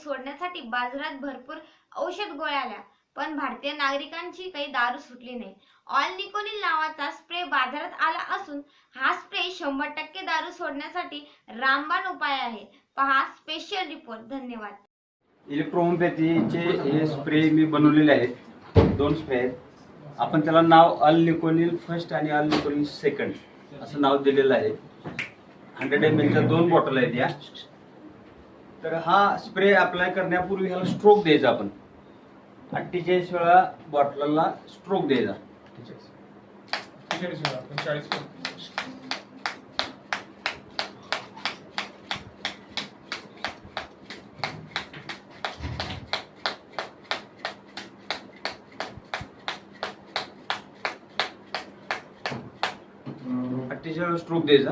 सोडण्यासाठी बाजारात भरपूर औषध गोळ्या आल्या पण भारतीय नागरिकांची काही दारू सुटली नाही. ऑल निकोनिल नावाचा स्प्रे बाजारात आला असून हा स्प्रे शंभर टक्के दारू सोडण्यासाठी रामबाण उपाय आहे. पहा स्पेशल रिपोर्ट धन्यवाद. इलेक्ट्रोमोपॅथीचे हे स्प्रे मी बनवलेले आहेत. दोन स्प्रे आहेत. आपण त्याला नाव अल निकोनिल फर्स्ट आणि अल निकोनिल सेकंड असं नाव दिलेलं आहे. हंड्रेड एम एलच्या दोन बॉटल आहेत या. तर हा स्प्रे अप्लाय करण्यापूर्वी ह्याला स्ट्रोक द्यायचा आपण. अठ्ठेचाळीस वेळा बॉटलला स्ट्रोक द्यायचा. अठ्ठेचाळीस वेळा स्ट्रोक द्यायचा.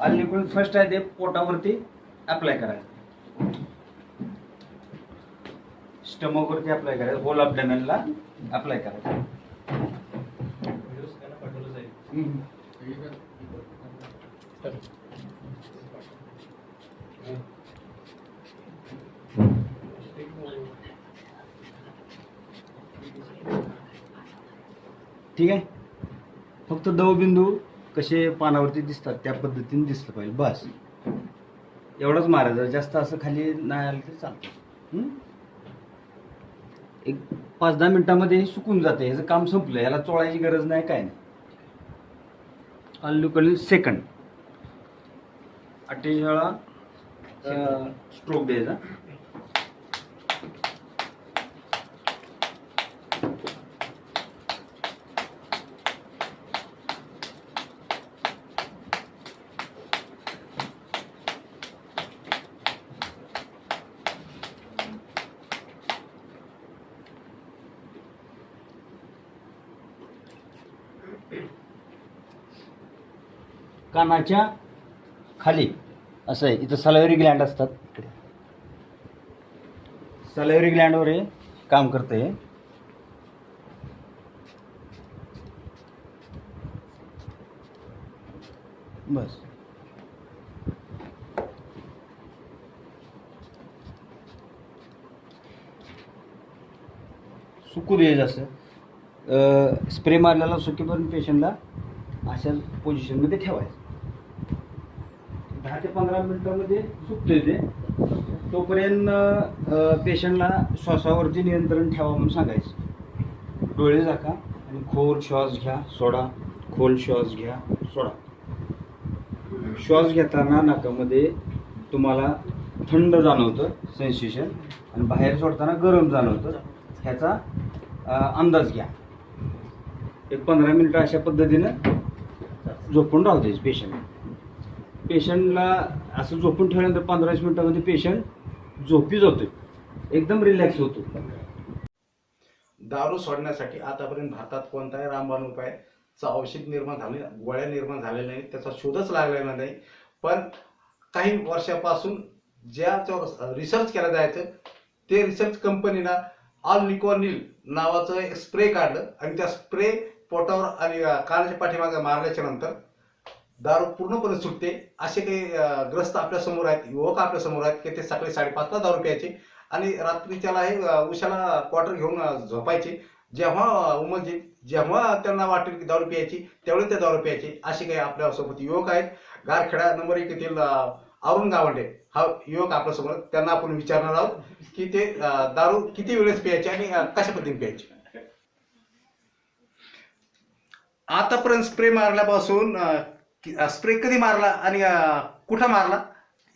आणि निकोनिल फर्स्ट आहे ते पोटावरती अप्लाय करायचं स्टमक वरती अप्लाय करायचं होल अपडॅमेनला अप्लाय करायचं ठीक आहे? फक्त दवबिंदू कसे पानावरती दिसतात त्या पद्धतीने दिसलं पाहिजे बस. एवढंच मारायचं जास्त असं खाली नाही आलं तरी चालतं. एक पाच दहा मिनिटामध्ये हे सुकून जाते ह्याचं काम संपलं याला चोळायची गरज नाही काय नाही. अल्लुकली सेकंड अठ्ठेचाळीस वेळा स्ट्रोक द्यायचा. कानाच्या खाली. असं आहे. इथं सलावरी ग्लँड असतात. सलावरी ग्लँडवर हे काम करतं हे. बस. सुकू दे असं स्प्रे मारलेला सुकीपर्यंत पेशंटला अशा पोझिशनमध्ये ठेवायचं. दहा ते पंधरा मिनिटामध्ये सुकतंय ते. तोपर्यंत पेशंटला श्वासावरती नियंत्रण ठेवा म्हणून सांगायचं. डोळे झाका आणि खोल श्वास घ्या सोडा. खोल श्वास घ्या सोडा. श्वास घेताना नाकामध्ये तुम्हाला थंड जाणवतं सेन्सेशन आणि बाहेर सोडताना गरम जाणवतं. ह्याचा अंदाज घ्या. एक पंधरा मिनटं अशा पद्धतीनं झोपून राहतेच पेशंट पेशंटला असं झोपून ठेवल्यानंतर पंधरा वीस मिनिटामध्ये पेशंट झोपी जातोय. एकदम रिलॅक्स होतो दारू सोडण्यासाठी आतापर्यंत भारतात कोणताही रामबाण उपायचा औषध निर्माण झाले गोळ्या निर्माण झालेल्या नाही त्याचा शोधच लागलेला नाही. पण काही वर्षापासून ज्याच्यावर रिसर्च केला जायचं ते रिसर्च कंपनीनं ऑल निकॉनिल नावाचं एक स्प्रे काढलं आणि त्या स्प्रे पोटावर आणि कानाच्या पाठीमागे मारल्याच्या नंतर दारू पूर्णपणे सुटते. असे काही ग्रस्त आपल्यासमोर आहेत युवक आपल्यासमोर आहेत की ते सकाळी साडेपाचला दारू प्यायचे आणि रात्रीच्याला हे उशाला क्वार्टर घेऊन झोपायचे. जेव्हा अं, जेव्हा त्यांना वाटेल की दारू प्यायची त्यावेळी ते दारू प्यायचे. असे काही आपल्यासोबत युवक आहेत. गारखेडा नंबर एक येथील अरुण गावंडे. हा युवक आपल्यासमोर त्यांना आपण विचारणार आहोत की ते दारू किती वेळेस प्यायचे आणि कशा पद्धतीने प्यायचे? आतापर्यंत स्प्रे मारल्यापासून स्प्रे कधी मारला आणि कुठं मारला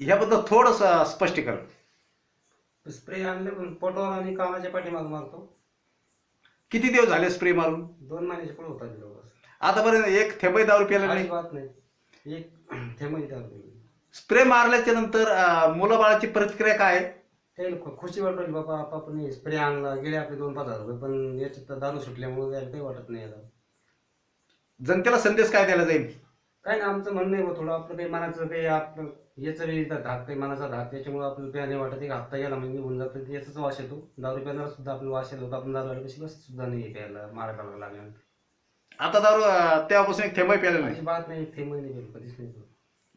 याबद्दल थोडस स्पष्टीकरण. स्प्रे आणले पण आणि कानाच्या पाठीमाग मारतो. किती दिवस झाले स्प्रे मारून? दोन महिन्याचे पुढे होता दिवस आतापर्यंत एक थेंबही दारू प्यायला नाही? अजिबात नाही. एक थेंबही दारू स्प्रे मारल्याच्या नंतर अं, मुलं बाळाची प्रतिक्रिया काय आहे? खु- खुशी वाटली बाबा आप- आपण स्प्रे आणला गेले आपले दोन पाच हजार रुपये पण याच्यात तर दारू सुटल्यामुळे काही वाटत नाही आता जनतेला संदेश काय द्यायला जाईल? काय ना आमचं म्हणणं आहे थोडं आपलं काही मनाचं काही आपलं याचं इथं धाक काही मनाचा धाक त्याच्यामुळे आपल्याला नाही वाटत. एक हप्ता गेला म्हणजे निघून जातं. याचाच वास येतो. दारू प्यायला सुद्धा आपलं वास येतो. आपण दारू आली कशी बस सुद्धा नाही प्यायला. मारायला लागल्यानंतर आता दारू तेव्हापासून एक थेंबही प्यायला नाही. अजिबात नाही थेंबही नाही गेलो कधीच नाही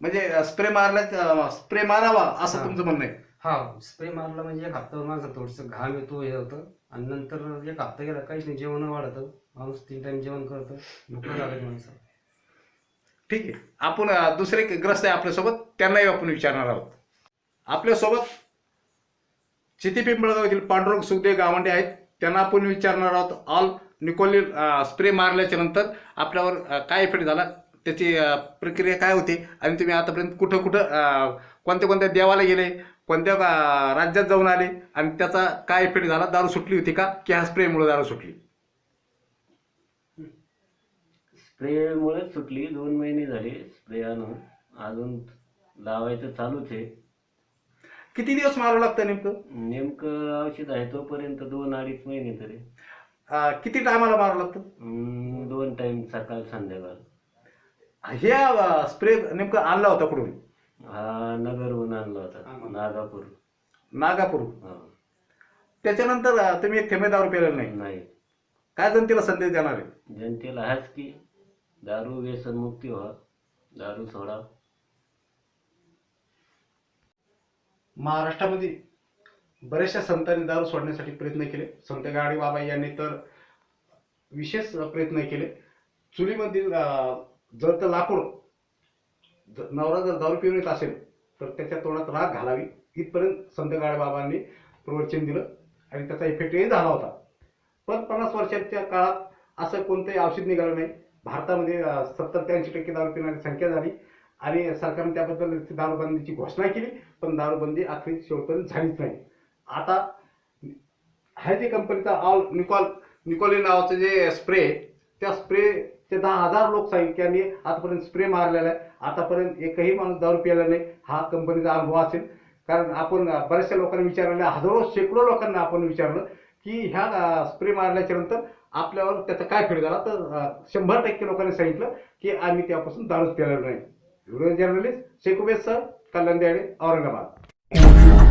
म्हणजे स्प्रे मारल्या स्प्रे मारावा असं. तुमचं म्हणणं आहे. हा स्प्रे मारला म्हणजे एक हप्ता माझं थोडंसं घाम येतो हे होतं. आणि नंतर एक हप्ता गेला काहीच नाही जेवण वाढतं. माणूस तीन टाइम जेवण करतं. भूक लागत माणसाला ठीक आहे. आपण दुसरे ग्रस्त आहे आपल्यासोबत. त्यांनाही आपण विचारणार आहोत. आपल्यासोबत चिती पिंपळगाव येथील पांडुरंग सुखदेव गावंडे आहेत. त्यांना आपण विचारणार आहोत. ऑल निकोली स्प्रे मारल्याच्या नंतर आपल्यावर काय इफेक्ट झाला त्याची प्रक्रिया काय होती आणि तुम्ही आतापर्यंत कुठं कुठं कोणत्या कोणत्या देवाला गेले कोणत्या राज्यात जाऊन आले आणि त्याचा काय इफेक्ट झाला दारू सुटली होती का की ह्या स्प्रेमुळे दारू सुटली? स्प्रेमुळेच सुटली. दोन महिने झाले स्प्रे आणून. अजून लावायचं चालूच आहे. किती दिवस मारावं लागतं नेमकं? नेमकं औषध आहे तोपर्यंत दोन अडीच महिने तरी. अ, किती टायमाला मारावं लागतं? दोन टाइम सकाळ संध्याकाळ. हे स्प्रे नेमकं आणला होता कुठून? हा नगरहून आणला होता. नागापूर. नागापूर. हा. त्याच्यानंतर अं, तुम्ही एक थेंबे दारू प्यायला नाही? नाही. काय जनतेला संदेश देणार आहे? जनतेला हाच की दारू व्यसनमुक्ती व्हा. दारू सोडा. महाराष्ट्रामध्ये बऱ्याचशा संतांनी दारू सोडण्यासाठी प्रयत्न केले. संत गाडी बाबा यांनी तर विशेष प्रयत्न केले. चुलीमधील अं, जळतं लाकूड नवरा जर दारू पिऊन येत असेल तर त्याच्या तोंडात राग घालावी. इथपर्यंत संत गाडी बाबांनी प्रवचन दिलं आणि त्याचा इफेक्टही झाला होता. पण पन्नास वर्षाच्या काळात असं कोणतंही औषध निघालं नाही. भारतामध्ये सत्तर ते ऐंशी टक्के दारू पिणारी संख्या झाली आणि सरकारने त्याबद्दल दारूबंदीची घोषणा केली पण दारूबंदी अखेर शेवटपर्यंत झालीच नाही. आता आहे ते कंपनीचा ऑल निकॉल निकॉलिन नावाचं जे स्प्रे त्या स्प्रेचे दहा हजार लोकसंख्याने आतापर्यंत स्प्रे मारलेला आहे. आतापर्यंत एकही माणूस दारू प्यायला नाही हा कंपनीचा अनुभव असेल. कारण आपण बऱ्याचशा लोकांना विचारलेलं हजारो शेकडो लोकांना आपण विचारलं की ह्या स्प्रे मारल्याच्या नंतर आपल्यावर त्याचा काय फेड झाला तर शंभर टक्के लोकांनी सांगितलं की आम्ही त्यापासून दारूच पिलेलो नाही. व्हिडिओ जर्नलिस्ट शेकुबेस सर कल्याण औरंगाबाद.